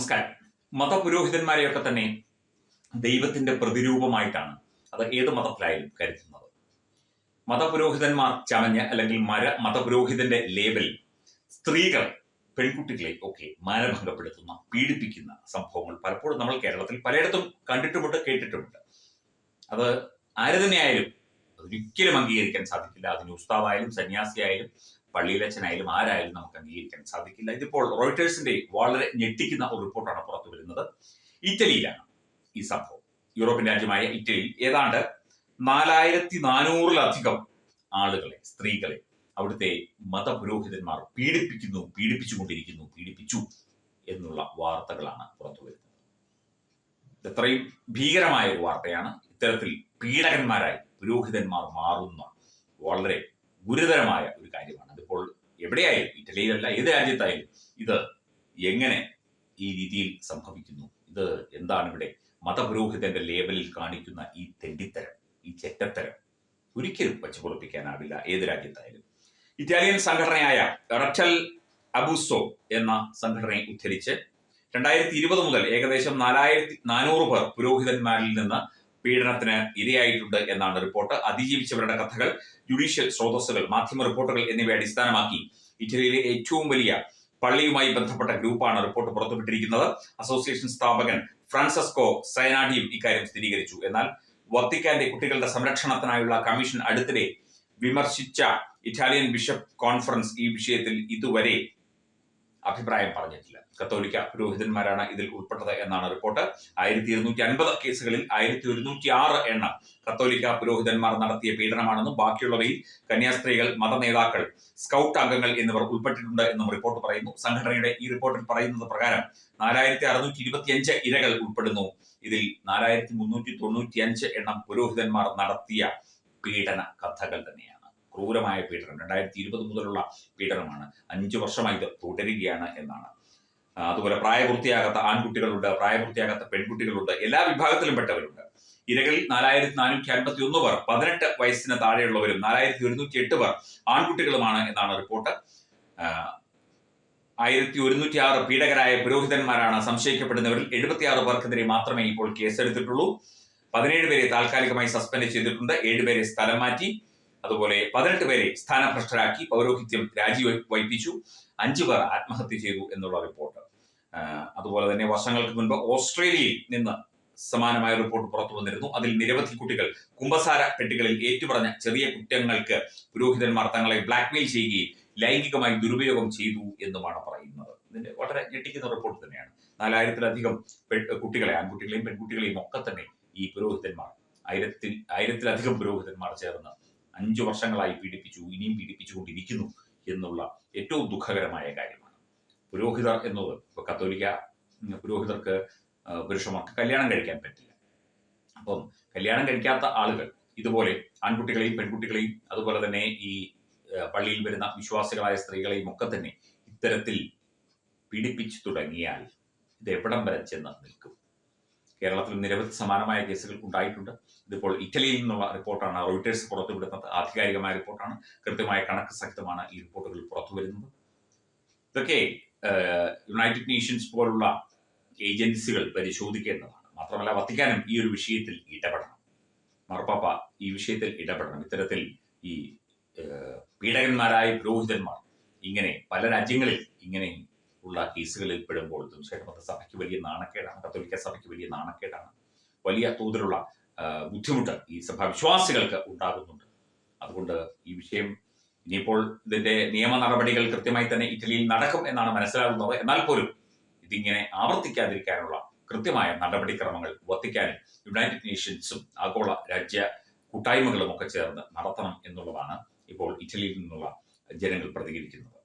നമസ്കാരം. മതപുരോഹിതന്മാരെയൊക്കെ തന്നെ ദൈവത്തിന്റെ പ്രതിരൂപമായിട്ടാണ്. അത് ഏത് മതത്തിലായാലും കരുതുന്നത്. മതപുരോഹിതന്മാർ ചമഞ്ഞ് അല്ലെങ്കിൽ മര മതപുരോഹിതന്റെ ലേബൽ സ്ത്രീകൾ പെൺകുട്ടികളെ ഒക്കെ മാനഭംഗപ്പെടുത്തുന്ന പീഡിപ്പിക്കുന്ന സംഭവങ്ങൾ പലപ്പോഴും നമ്മൾ കേരളത്തിൽ പലയിടത്തും കണ്ടിട്ടുമുണ്ട് കേട്ടിട്ടുമുണ്ട്. അത് ആര് തന്നെയായാലും ഒരിക്കലും അംഗീകരിക്കാൻ സാധിക്കില്ല. അതിന് ഉസ്താവായാലും സന്യാസിയായാലും പള്ളിയിലച്ചനായാലും ആരായാലും നമുക്ക് അംഗീകരിക്കാൻ സാധിക്കില്ല. ഇതിപ്പോൾ റോയിട്ടേഴ്സിന്റെ വളരെ ഞെട്ടിക്കുന്ന ഒരു റിപ്പോർട്ടാണ് പുറത്തു വരുന്നത്. ഇറ്റലിയിലാണ് ഈ സംഭവം. യൂറോപ്യൻ രാജ്യമായ ഇറ്റലിയിൽ ഏതാണ്ട് നാലായിരത്തി നാനൂറിലധികം ആളുകളെ സ്ത്രീകളെ അവിടുത്തെ മതപുരോഹിതന്മാർ പീഡിപ്പിക്കുന്നു പീഡിപ്പിച്ചുകൊണ്ടിരിക്കുന്നു പീഡിപ്പിച്ചു എന്നുള്ള വാർത്തകളാണ് പുറത്തു വരുന്നത്. ഇത്രയും ഭീകരമായ ഒരു വാർത്തയാണ്. ഇത്തരത്തിൽ പീഡകന്മാരായി പുരോഹിതന്മാർ മാറുന്ന വളരെ ഗുരുതരമായ ഒരു കാര്യമാണ്. എവിടെയായാലും ഇറ്റലിയിലല്ല ഏത് രാജ്യത്തായാലും ഇത് എങ്ങനെ ഈ രീതിയിൽ സംഭവിക്കുന്നു? ഇത് എന്താണ് ഇവിടെ മതപുരോഹിതന്റെ ലേബലിൽ കാണിക്കുന്ന ഈ തെണ്ടിത്തരം ഈ ചെറ്റത്തരം? ഒരിക്കലും വച്ചു പൊറപ്പിക്കാനാവില്ല ഏത് രാജ്യത്തായാലും. ഇറ്റാലിയൻ സംഘടനയായ റച്ചൽ അബുസോ എന്ന സംഘടനയെ ഉദ്ധരിച്ച് രണ്ടായിരത്തി ഇരുപത് മുതൽ ഏകദേശം നാലായിരത്തി നാനൂറ് പേർ പുരോഹിതന്മാരിൽ നിന്ന് പീഡനത്തിന് ഇരയായിട്ടുണ്ട് എന്നാണ് റിപ്പോർട്ട്. അതിജീവിച്ചവരുടെ കഥകൾ ജുഡീഷ്യൽ സ്രോതസ്സുകൾ മാധ്യമ റിപ്പോർട്ടുകൾ എന്നിവയെ അടിസ്ഥാനമാക്കി ഇറ്റലിയിലെ ഏറ്റവും വലിയ പള്ളിയുമായി ബന്ധപ്പെട്ട ഗ്രൂപ്പാണ് റിപ്പോർട്ട് പുറത്തുവിട്ടിരിക്കുന്നത്. അസോസിയേഷൻ സ്ഥാപകൻ ഫ്രാൻസസ്കോ സയനാഡിയും ഇക്കാര്യം സ്ഥിരീകരിച്ചു. എന്നാൽ വത്തിക്കാന്റെ കുട്ടികളുടെ സംരക്ഷണത്തിനായുള്ള കമ്മീഷൻ അടുത്തിടെ വിമർശിച്ച ഇറ്റാലിയൻ ബിഷപ്പ് കോൺഫറൻസ് ഈ വിഷയത്തിൽ ഇതുവരെ അഭിപ്രായം പറഞ്ഞിട്ടില്ല. കത്തോലിക്ക പുരോഹിതന്മാരാണ് ഇതിൽ ഉൾപ്പെട്ടത് എന്നാണ് റിപ്പോർട്ട്. ആയിരത്തി ഇരുന്നൂറ്റി അൻപത് കേസുകളിൽ ആയിരത്തി ഒരുന്നൂറ്റി ആറ് എണ്ണം കത്തോലിക്ക പുരോഹിതന്മാർ നടത്തിയ പീഡനമാണെന്നും ബാക്കിയുള്ളവയിൽ കന്യാസ്ത്രീകൾ മതനേതാക്കൾ സ്കൗട്ട് അംഗങ്ങൾ എന്നിവർ ഉൾപ്പെട്ടിട്ടുണ്ട് എന്നും റിപ്പോർട്ട് പറയുന്നു. സംഘടനയുടെ ഈ റിപ്പോർട്ടിൽ പറയുന്നത് പ്രകാരം നാലായിരത്തി അറുന്നൂറ്റി ഇരുപത്തിയഞ്ച് ഇരകൾ ഉൾപ്പെടുന്നു. ഇതിൽ നാലായിരത്തി മുന്നൂറ്റി തൊണ്ണൂറ്റി അഞ്ച് എണ്ണം പുരോഹിതന്മാർ നടത്തിയ പീഡന കഥകൾ തന്നെയാണ്. ക്രൂരമായ പീഡനം. രണ്ടായിരത്തി ഇരുപത് മുതലുള്ള പീഡനമാണ്. അഞ്ചു വർഷമായി ഇത് തുടരുകയാണ് എന്നാണ്. അതുപോലെ പ്രായപൂർത്തിയാകാത്ത ആൺകുട്ടികളുണ്ട് പ്രായപൂർത്തിയാകാത്ത പെൺകുട്ടികളുണ്ട് എല്ലാ വിഭാഗത്തിലും പെട്ടവരുണ്ട്. ഇരകളിൽ നാലായിരത്തി നാനൂറ്റി അൻപത്തി ഒന്ന് പേർ പതിനെട്ട് വയസ്സിന് താഴെയുള്ളവരും നാലായിരത്തി ഒരുന്നൂറ്റി എട്ട് പേർ ആൺകുട്ടികളുമാണ് എന്നാണ് റിപ്പോർട്ട്. ആയിരത്തി ഒരുന്നൂറ്റി ആറ് പീഡകരായ പുരോഹിതന്മാരാണ് സംശയിക്കപ്പെടുന്നവരിൽ എഴുപത്തിയാറ് പേർക്കെതിരെ മാത്രമേ ഇപ്പോൾ കേസെടുത്തിട്ടുള്ളൂ. പതിനേഴ് പേരെ താൽക്കാലികമായി സസ്പെൻഡ് ചെയ്തിട്ടുണ്ട്. ഏഴുപേരെ സ്ഥലം മാറ്റി. അതുപോലെ പതിനെട്ട് പേരെ സ്ഥാനഭ്രഷ്ടരാക്കി പൗരോഹിത്യം രാജിവയ്പ്പിച്ചു അഞ്ചു പേർ ആത്മഹത്യ ചെയ്തു എന്നുള്ള റിപ്പോർട്ട് അതുപോലെ തന്നെ വർഷങ്ങൾക്ക് മുൻപ് ഓസ്ട്രേലിയയിൽ നിന്ന് സമാനമായ റിപ്പോർട്ട് പുറത്തു വന്നിരുന്നു. അതിൽ നിരവധി കുട്ടികൾ കുംഭസാര പെട്ടികളിൽ ഏറ്റുപറഞ്ഞ ചെറിയ കുറ്റങ്ങൾക്ക് പുരോഹിതന്മാർ തങ്ങളെ ബ്ലാക്ക്മെയിൽ ചെയ്യുകയും ലൈംഗികമായി ദുരുപയോഗം ചെയ്തു എന്നുമാണ് പറയുന്നത്. ഇതിന്റെ വളരെ ഞെട്ടിക്കുന്ന റിപ്പോർട്ട് തന്നെയാണ്. നാലായിരത്തിലധികം കുട്ടികളെ ആൺകുട്ടികളെയും പെൺകുട്ടികളെയും ഒക്കെ തന്നെ ഈ പുരോഹിതന്മാർ ആയിരത്തിൽ ആയിരത്തിലധികം പുരോഹിതന്മാർ ചേർന്ന് അഞ്ചു വർഷങ്ങളായി പീഡിപ്പിച്ചു ഇനിയും പീഡിപ്പിച്ചുകൊണ്ടിരിക്കുന്നു എന്നുള്ള ഏറ്റവും ദുഃഖകരമായ കാര്യമാണ്. പുരോഹിതർ എന്നത് ഇപ്പൊ കത്തോലിക്ക പുരോഹിതർക്ക് പുരുഷന്മാർക്ക് കല്യാണം കഴിക്കാൻ പറ്റില്ല. അപ്പം കല്യാണം കഴിക്കാത്ത ആളുകൾ ഇതുപോലെ ആൺകുട്ടികളെയും പെൺകുട്ടികളെയും അതുപോലെ തന്നെ ഈ പള്ളിയിൽ വരുന്ന വിശ്വാസികളായ സ്ത്രീകളെയും ഒക്കെ തന്നെ ഇത്തരത്തിൽ പീഡിപ്പിച്ചു തുടങ്ങിയാൽ ഇത് എവിടം വരെ ചെന്ന് നിൽക്കും? കേരളത്തിൽ നിരവധി സമാനമായ കേസുകൾ ഉണ്ടായിട്ടുണ്ട്. ഇതിപ്പോൾ ഇറ്റലിയിൽ നിന്നുള്ള റിപ്പോർട്ടാണ്. റോയിട്ടേഴ്സ് പുറത്തുവിടുന്നത് ആധികാരികമായ റിപ്പോർട്ടാണ്. കൃത്യമായ കണക്ക് സഹിതമാണ് ഈ റിപ്പോർട്ടുകൾ പുറത്തു വരുന്നത്. ഇതൊക്കെ യുണൈറ്റഡ് നേഷൻസ് പോലുള്ള ഏജൻസികൾ പരിശോധിക്കേണ്ടതാണ്. മാത്രമല്ല വത്തിക്കാനും ഈ ഒരു വിഷയത്തിൽ ഇടപെടണം. മാർപ്പാപ്പ ഈ വിഷയത്തിൽ ഇടപെടണം. ഇത്തരത്തിൽ ഈ പീഡകന്മാരായ പുരോഹിതന്മാർ ഇങ്ങനെ പല രാജ്യങ്ങളിൽ ഇങ്ങനെ ഉള്ള കേസുകളിൽ പെടുമ്പോൾ തീർച്ചയായിട്ടും അത് സഭയ്ക്ക് വലിയ നാണക്കേടാണ് കത്തോലിക്ക സഭയ്ക്ക് വലിയ നാണക്കേടാണ്. വലിയ തോതിലുള്ള ബുദ്ധിമുട്ട് ഈ സഭാ വിശ്വാസികൾക്ക് ഉണ്ടാകുന്നുണ്ട്. അതുകൊണ്ട് ഈ വിഷയം ഇനിയിപ്പോൾ ഇതിന്റെ നിയമ നടപടികൾ കൃത്യമായി തന്നെ ഇറ്റലിയിൽ നടക്കും എന്നാണ് മനസ്സിലാകുന്നത്. എന്നാൽ പോലും ഇതിങ്ങനെ ആവർത്തിക്കാതിരിക്കാനുള്ള കൃത്യമായ നടപടിക്രമങ്ങൾ വത്തിക്കാനും യുണൈറ്റഡ് നേഷൻസും ആഗോള രാജ്യ കൂട്ടായ്മകളും ഒക്കെ ചേർന്ന് നടത്തണം എന്നുള്ളതാണ് ഇപ്പോൾ ഇറ്റലിയിൽ നിന്നുള്ള ജനങ്ങൾ പ്രതികരിക്കുന്നത്.